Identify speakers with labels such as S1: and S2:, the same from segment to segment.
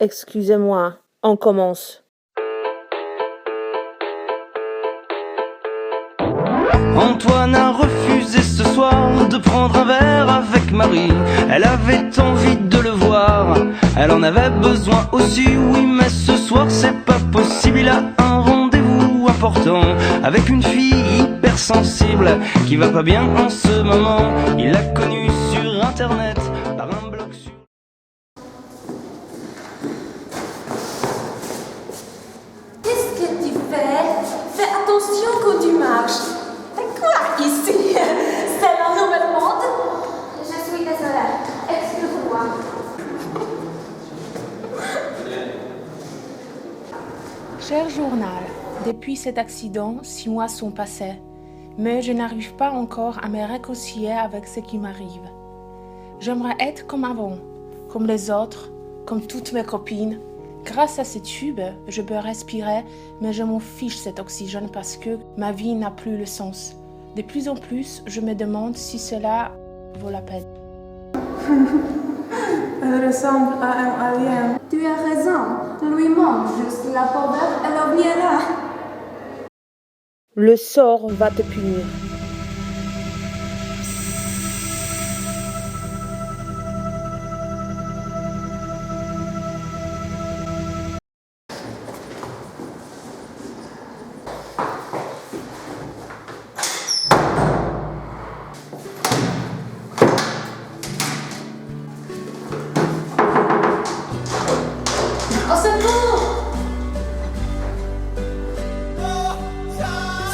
S1: Excusez-moi, on commence.
S2: Antoine a refusé ce soir de prendre un verre avec Marie. Elle avait envie de le voir, elle en avait besoin aussi, oui, mais ce soir c'est pas possible. Il un important avec une fille hypersensible qui va pas bien en ce moment. Il l'a connue sur internet par un blog sur.
S3: Qu'est-ce que tu fais? Fais attention quand tu marches. C'est quoi ici? C'est la nouvelle mode?
S4: Je suis désolée. Excuse-moi.
S5: Cher journal, depuis cet accident, six mois sont passés, mais je n'arrive pas encore à me réconcilier avec ce qui m'arrive. J'aimerais être comme avant, comme les autres, comme toutes mes copines. Grâce à ces tubes, je peux respirer, mais je m'en fiche cet oxygène parce que ma vie n'a plus le sens. De plus en plus, je me demande si cela vaut la peine.
S6: Elle ressemble à un alien.
S4: Tu as raison. Lui manque juste la pauvre et le là.
S1: Le sort va te punir.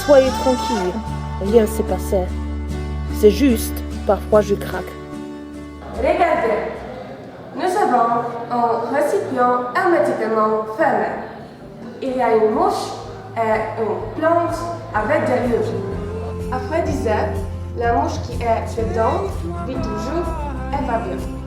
S1: Soyez tranquille, rien ne s'est passé. C'est juste, parfois je craque.
S6: Regardez. Nous avons un récipient hermétiquement fermé. Il y a une mouche et une plante avec des 10 heures, la mouche qui est dedans vit toujours et va bien.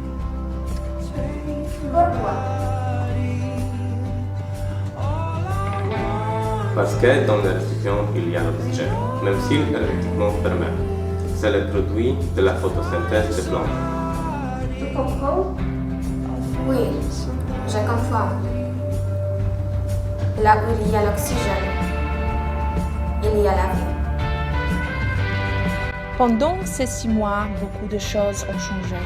S7: Parce que dans le récipient, il y a l'oxygène, même s'il est hermétiquement fermé. C'est le produit de la photosynthèse des plantes.
S6: Tu comprends?
S4: Oui, je comprends. Là où il y a l'oxygène, il y a la vie.
S5: Pendant ces six mois, beaucoup de choses ont changé.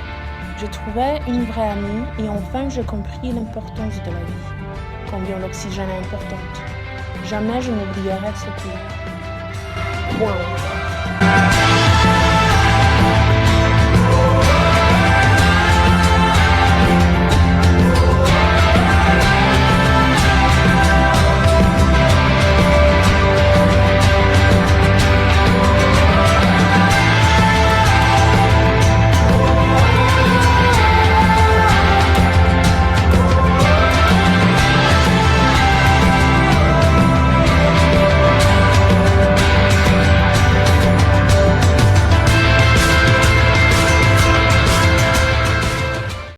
S5: Je trouvais une vraie amie et enfin j'ai compris l'importance de la vie. Combien l'oxygène est important. Jamais je n'oublierai ce cours.
S1: Point.